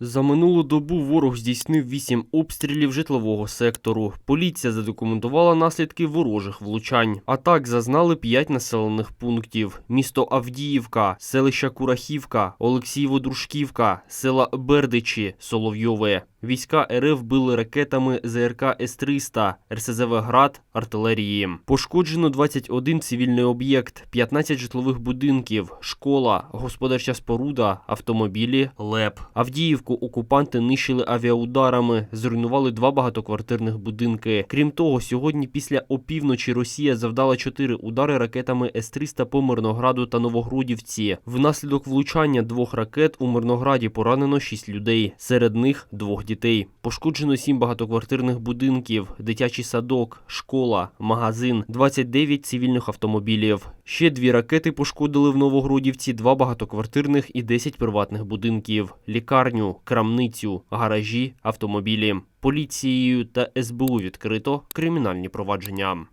За минулу добу ворог здійснив вісім обстрілів житлового сектору. Поліція задокументувала наслідки ворожих влучань. Атак зазнали п'ять населених пунктів: місто Авдіївка, селища Курахівка, Олексієво-Дружківка, села Бердичі, Соловйове. Війська РФ били ракетами ЗРК С-300, РСЗВ «Град», артилерії. Пошкоджено 21 цивільний об'єкт, 15 житлових будинків, школа, господарча споруда, автомобілі, ЛЕП. Авдіївку окупанти нищили авіаударами, зруйнували два багатоквартирних будинки. Крім того, сьогодні після опівночі Росія завдала чотири удари ракетами С-300 по Мирнограду та Новогродівці. Внаслідок влучання двох ракет у Мирнограді поранено шість людей, серед них двох дітей. Пошкоджено сім багатоквартирних будинків, дитячий садок, школа, магазин, 29 цивільних автомобілів. Ще дві ракети пошкодили в Новогродівці, два багатоквартирних і 10 приватних будинків, лікарню, крамницю, гаражі, автомобілі. Поліцією та СБУ відкрито кримінальні провадження.